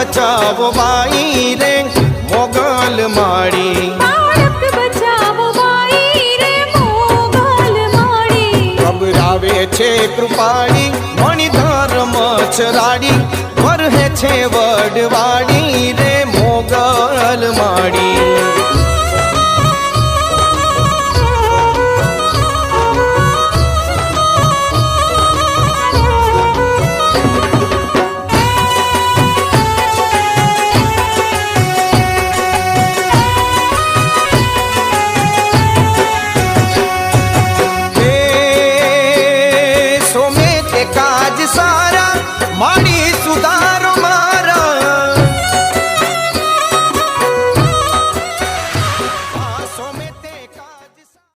બચાવો બાઈ રે મોગલ માડી ગભરાવે છે કૃપાળી મણિધર મચરાડી વરહે છે વડવાડી மாடி